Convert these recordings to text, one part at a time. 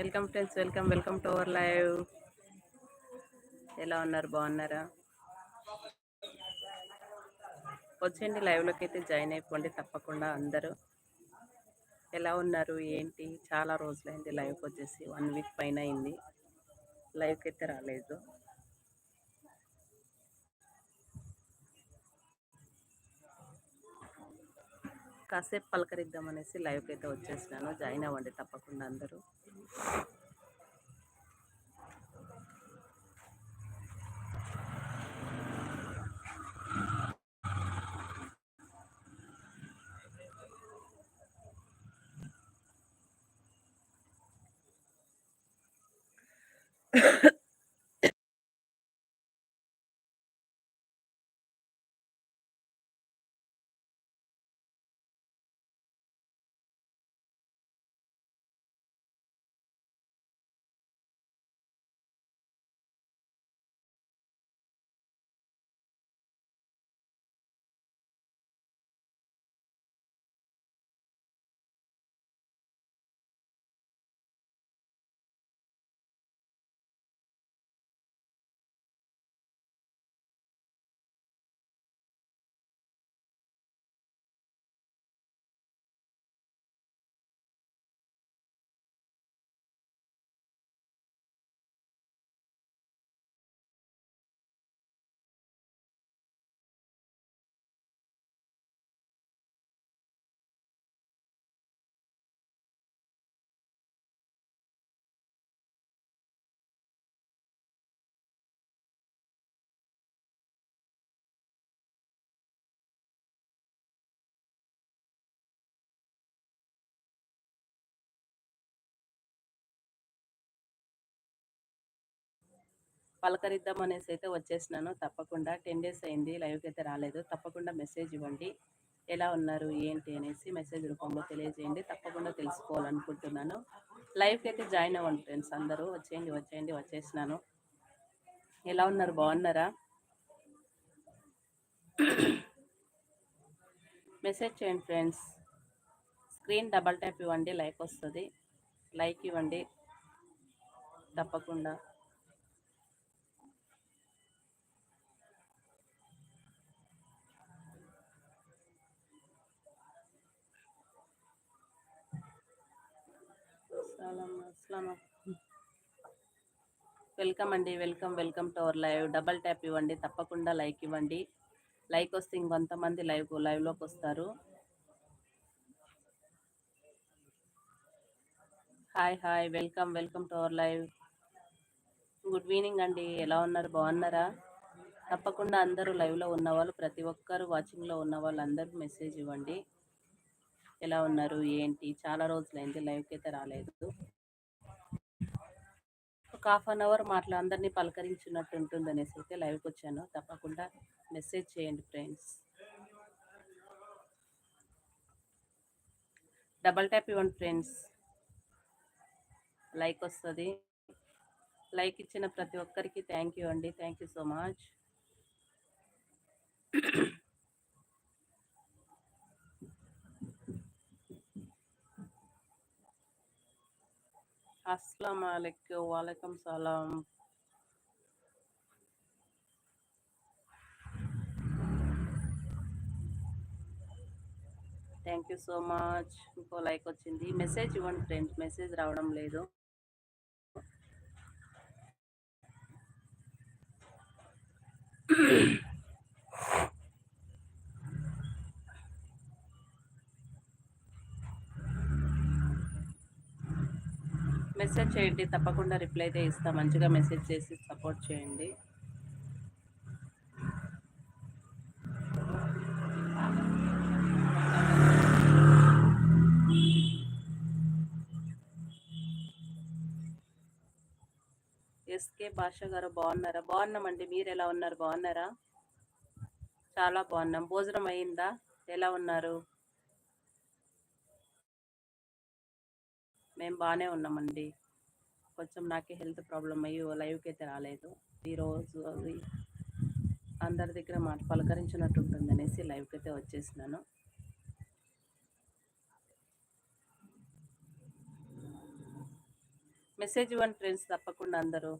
Welcome friends welcome welcome to our live. ఎలా ఉన్నారు? బాగున్నారా? వచ్చేయండి లైవ్లోకి అయితే జాయిన్ అయిపోండి తప్పకుండా అందరూ. ఎలా ఉన్నారు? ఏంటి? చాలా రోజులైంది లైవ్కి వచ్చేసి వన్ వీక్ పైన అయింది. లైవ్కి అయితే రాలేదు. కాసేపు పలకరిద్దాం అనేసి లైవ్కి అయితే వచ్చేసినాను. జాయిన్ అవ్వండి తప్పకుండా అందరూ. పలకరిద్దాం అనేసి అయితే వచ్చేసినాను. తప్పకుండా టెన్ డేస్ అయింది లైవ్కి అయితే రాలేదు. తప్పకుండా మెసేజ్ ఇవ్వండి. ఎలా ఉన్నారు ఏంటి అనేసి మెసేజ్ రూపంలో తెలియజేయండి. తప్పకుండా తెలుసుకోవాలనుకుంటున్నాను. లైవ్కి అయితే జాయిన్ అవ్వండి ఫ్రెండ్స్ అందరూ. వచ్చేయండి వచ్చేయండి వచ్చేసినాను. ఎలా ఉన్నారు బాగున్నారా? మెసేజ్ చేయండి ఫ్రెండ్స్. స్క్రీన్ డబల్ ట్యాప్ ఇవ్వండి లైక్ వస్తుంది. లైక్ ఇవ్వండి. తప్పకుండా. వెల్కమ్ అండి welcome welcome to our live. Double tap ఇవ్వండి తప్పకుండా లైక్ ఇవ్వండి. లైక్ వస్తే ఇంకొంతమంది లైవ్ లైవ్లోకి వస్తారు. Hi hi welcome welcome to our live. Good evening అండి ఎలా ఉన్నారు బాగున్నారా? తప్పకుండా అందరూ లైవ్లో ఉన్న వాళ్ళు ప్రతి ఒక్కరు వాచింగ్లో ఉన్న వాళ్ళు అందరూ మెసేజ్ ఇవ్వండి. ఎలా ఉన్నారు? ఏంటి? చాలా రోజులైంది లైవ్కి అయితే రాలేదు. ఒక హాఫ్ అన్ అవర్ మాట్లా అందరినీ పలకరించినట్టు ఉంటుంది అనేసి అయితే లైవ్కి వచ్చాను తప్పకుండా మెసేజ్ చేయండి ఫ్రెండ్స్. డబల్ ట్యాప్ ఇవ్వండి ఫ్రెండ్స్. లైక్ వస్తుంది. లైక్ ఇచ్చిన ప్రతి ఒక్కరికి థ్యాంక్ యూ అండి. Thank you so much. అస్సలం వాలేకుమ్ వాలేకుమ్ సలాం. Thank you so much. ఇంకో లైక్ వచ్చింది. మెసేజ్ ఇవ్వండి ఫ్రెండ్స్. మెసేజ్ రావడం లేదు. మెసేజ్ చేయండి తప్పకుండా రిప్లై అయితే ఇస్తా. మంచిగా మెసేజ్ చేసి సపోర్ట్ చేయండి. ఎస్కే భాష గారు బాగున్నారా? బాగున్నామండి. మీరు ఎలా ఉన్నారు? బాగున్నారా? చాలా బాగున్నాం. భోజనం అయిందా? ఎలా ఉన్నారు? మేము బాగానే ఉన్నామండి. కొంచెం నాకే హెల్త్ ప్రాబ్లం అయ్యి లైవ్కి అయితే రాలేదు. ఈరోజు అది అందరి దగ్గర మాట పలకరించినట్టు ఉంటుంది అనేసి లైవ్కి అయితే వచ్చేసినాను. మెసేజ్ ఇవ్వండి ఫ్రెండ్స్ తప్పకుండా అందరూ.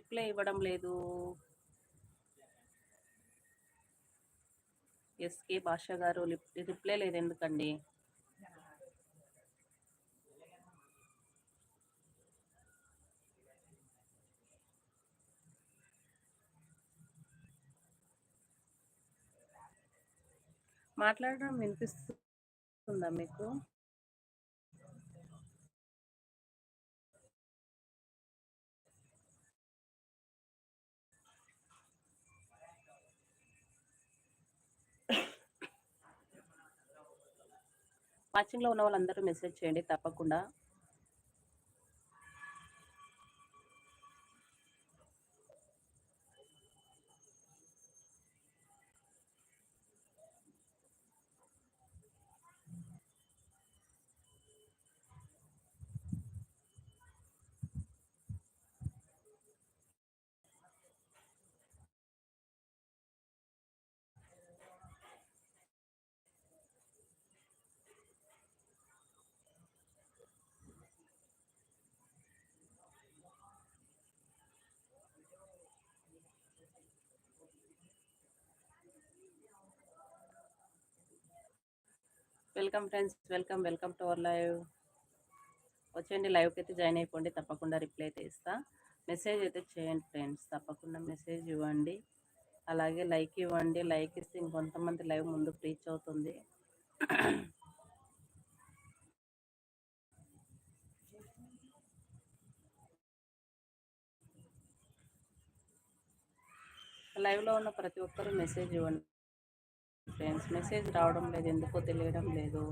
రిప్లై ఇవ్వడం లేదు. ఎస్కే భాష గారు రిప్లై లేదు ఎందుకండి? మాట్లాడడం వినిపిస్తుందా మీకు? వాచింగ్లో ఉన్న వాళ్ళందరూ మెసేజ్ చేయండి తప్పకుండా. Welcome friends welcome welcome to our live. వచ్చేయండి లైవ్కి అయితే జాయిన్ అయిపోండి తప్పకుండా రిప్లై అయితే ఇస్తా. మెసేజ్ అయితే చేయండి ఫ్రెండ్స్ తప్పకుండా మెసేజ్ ఇవ్వండి. అలాగే లైక్ ఇవ్వండి లైక్ ఇస్తే ఇంకొంతమంది లైవ్ ముందుకు రీచ్ అవుతుంది. లైవ్లో ఉన్న ప్రతి ఒక్కరూ మెసేజ్ ఇవ్వండి. ఫ్రెండ్స్ మెసేజ్ రావడం లేదు ఎందుకో తెలియడం లేదు.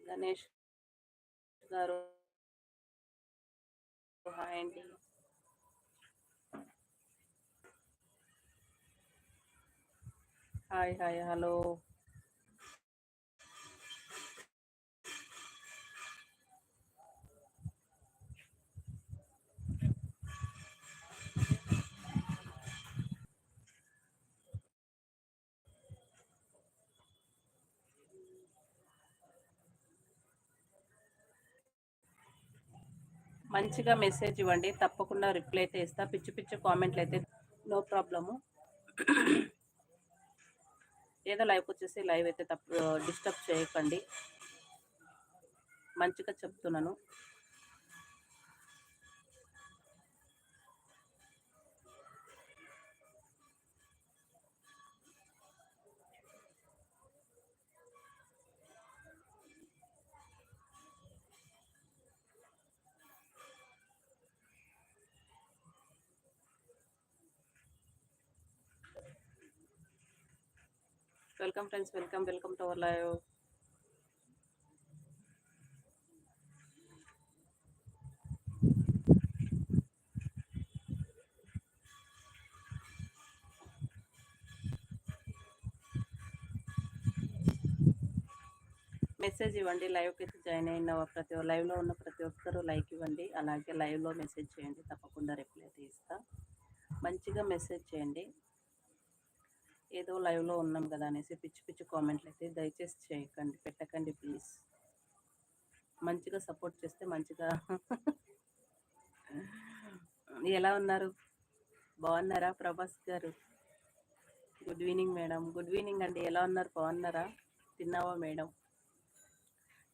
గణేష్ గారు హాయ్ అండి. Hi hi hello. మంచిగా మెసేజ్ ఇవ్వండి తప్పకుండా రిప్లై అయితే ఇస్తా. పిచ్చి పిచ్చి కామెంట్లు అయితే నో ప్రాబ్లము ఏదో లైవ్ వచ్చేసి లైవ్ అయితే తప్పు డిస్టర్బ్ చేయకండి. మంచిగా చెప్తున్నాను. Welcome friends welcome welcome to our live. Message ఇవ్వండి లైవ్కి అయితే జాయిన్ అయిన ప్రతి లైవ్లో ఉన్న ప్రతి ఒక్కరూ లైక్ ఇవ్వండి అలాగే లైవ్లో మెసేజ్ చేయండి తప్పకుండా రిప్లై అయితే ఇస్తా. మంచిగా మెసేజ్ చేయండి. ఏదో లైవ్లో ఉన్నాం కదా అనేసి పిచ్చి పిచ్చి కామెంట్లు అయితే దయచేసి చేయకండి పెట్టకండి ప్లీజ్. మంచిగా సపోర్ట్ చేస్తే మంచిగా. ఎలా ఉన్నారు? బాగున్నారా ప్రభాస్ గారు? Good evening madam. Good evening అండి. ఎలా ఉన్నారు? బాగున్నారా? తిన్నావా మేడం?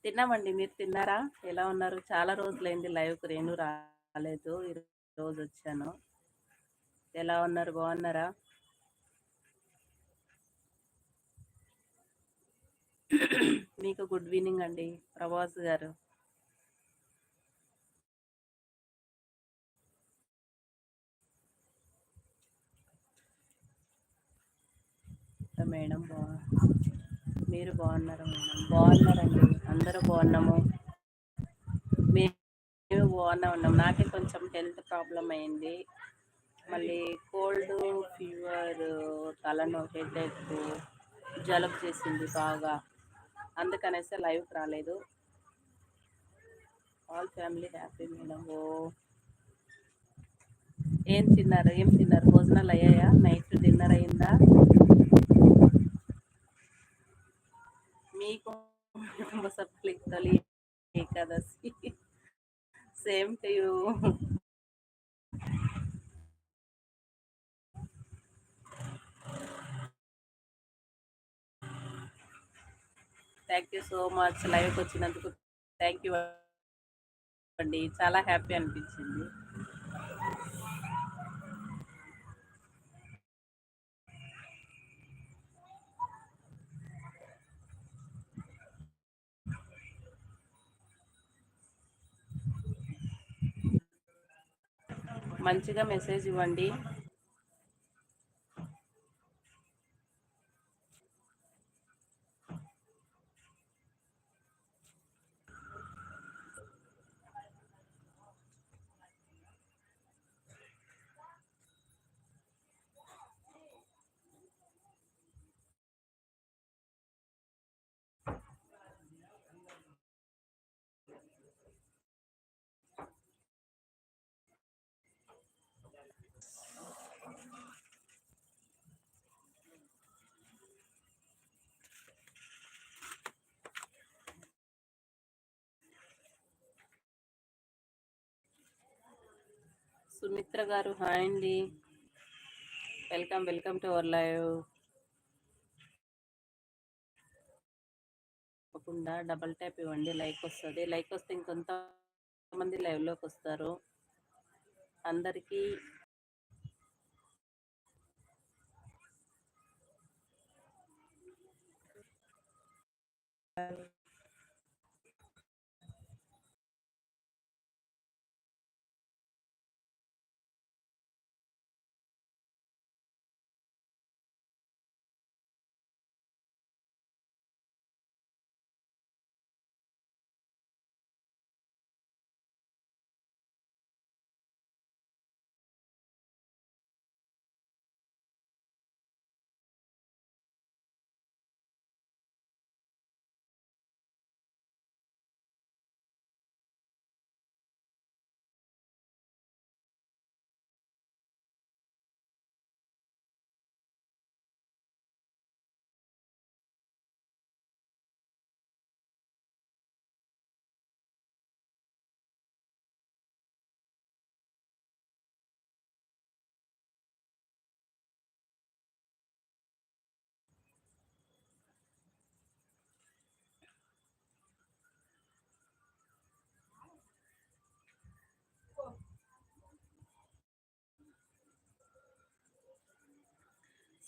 తిన్నామండి. మీరు తిన్నారా? ఎలా ఉన్నారు? చాలా రోజులైంది లైవ్కి. రేణు రాలేదు. ఈరోజు వచ్చాను. ఎలా ఉన్నారు? బాగున్నారా? మీకు గుడ్ ఈవినింగ్ అండి ప్రభాస్ గారు. మేడం బా మీరు బాగున్నారు మేడం? బాగున్నారండి అందరూ బాగున్నాము. మేము బాగున్నా ఉన్నాం నాకే కొంచెం హెల్త్ ప్రాబ్లం అయింది. మళ్ళీ కోల్డ్ ఫీవర్ తలను హెడ్ జలుబు చేసింది బాగా. అందుకనేసి లైవ్కి రాలేదు. ఆల్ ఫ్యామిలీ హ్యాపీ మేడం ఓ. ఏం తిన్నారు? ఏం తిన్నారు? భోజనాలు అయ్యాయా? నైట్ డిన్నర్ అయిందా? మీకు కుటుంబ సభ్యులకి తొలి Ekadashi. Same to thank you so much లైవ్కి వచ్చినందుకు థ్యాంక్ యూ అండి. చాలా హ్యాపీ అనిపించింది. మంచిగా మెసేజ్ ఇవ్వండి. సుమిత్ర గారు హాయ్ అండి. Welcome welcome to our live. తప్పకుండా డబల్ ట్యాప్ ఇవ్వండి లైక్ వస్తుంది. లైక్ వస్తే ఇంకొంతమంది లైవ్లోకి వస్తారు. అందరికీ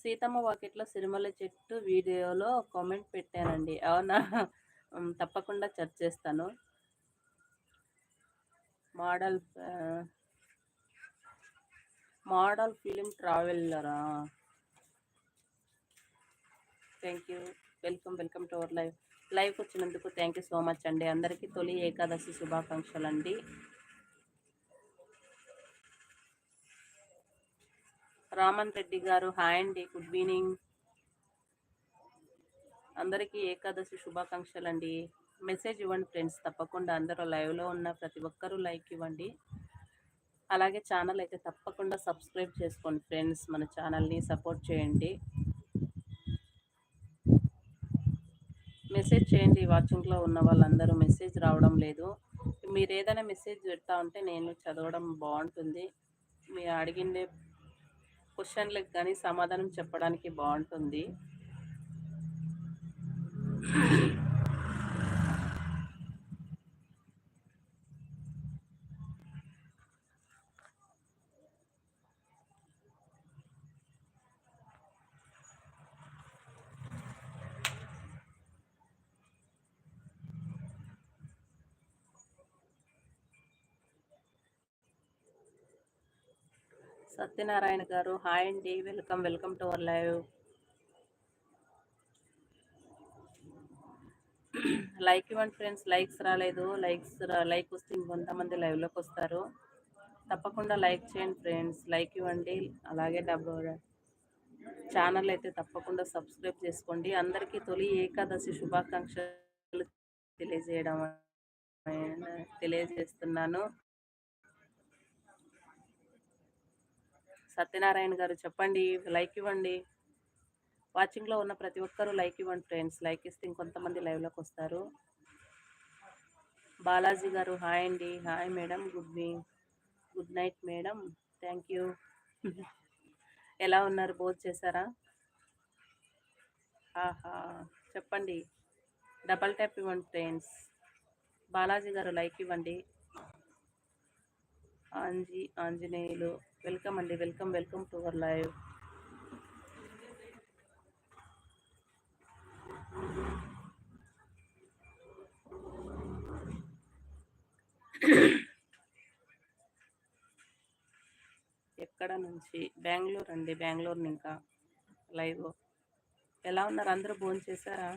సీతమ్మ వాకిట్లో సిరిమల్ల చెట్టు వీడియోలో కామెంట్ పెట్టానండి అవునా? తప్పకుండా చర్చ చేస్తాను. Model model film ట్రావెలరా? Thank you. Welcome welcome to our live లైవ్కి వచ్చినందుకు థ్యాంక్ యూ సో మచ్ అండి. అందరికీ తొలి ఏకాదశి శుభాకాంక్షలు అండి రామన్ రెడ్డి గారు హాయ్ అండి గుడ్ ఈవినింగ్. అందరికీ ఏకాదశి శుభాకాంక్షలు అండి మెసేజ్ ఇవ్వండి ఫ్రెండ్స్ తప్పకుండా అందరూ లైవ్లో ఉన్న ప్రతి ఒక్కరూ లైక్ ఇవ్వండి. అలాగే ఛానల్ అయితే తప్పకుండా సబ్స్క్రైబ్ చేసుకోండి ఫ్రెండ్స్ మన ఛానల్ని సపోర్ట్ చేయండి. మెసేజ్ చేయండి వాచింగ్లో ఉన్న వాళ్ళందరూ మెసేజ్ రావడం లేదు. మీరు ఏదైనా మెసేజ్ పెడతా ఉంటే నేను చదవడం బాగుంటుంది. మీరు అడిగిండే క్వశ్చన్లకు కానీ సమాధానం చెప్పడానికి బాగుంటుంది. సత్యనారాయణ గారు. హాయ్ అండి. Welcome welcome to our live. Like ఇవ్వండి ఫ్రెండ్స్. లైక్స్ రాలేదు. లైక్స్ లైక్ వస్తే ఇంకొంతమంది లైవ్లోకి వస్తారు. తప్పకుండా లైక్ చేయండి ఫ్రెండ్స్. లైక్ ఇవ్వండి. అలాగే డబ్బు ఛానల్ అయితే తప్పకుండా సబ్స్క్రైబ్ చేసుకోండి. అందరికీ తొలి ఏకాదశి శుభాకాంక్షలు తెలియజేయడం తెలియజేస్తున్నాను. సత్యనారాయణ గారు చెప్పండి లైక్ ఇవ్వండి. వాచింగ్లో ఉన్న ప్రతి ఒక్కరూ లైక్ ఇవ్వండి ఫ్రెండ్స్. లైక్ ఇస్తే ఇంకొంతమంది లైవ్లోకి వస్తారు. బాలాజీ గారు హాయ్ అండి. Hi madam. Good me good night madam. Thank you. ఎలా ఉన్నారు? భోజనం చేశారా? ఆహా చెప్పండి. డబల్ ట్యాప్ ఇవ్వండి ఫ్రెండ్స్. బాలాజీ గారు లైక్ ఇవ్వండి. ఆంజీ ఆంజనేయులు వెల్కమ్ అండి welcome welcome to our live. ఎక్కడ నుంచి? బెంగళూరు అండి బెంగళూరు ఇంకా లైవ్. ఎలా ఉన్నారు? అందరూ భోజనం చేశారా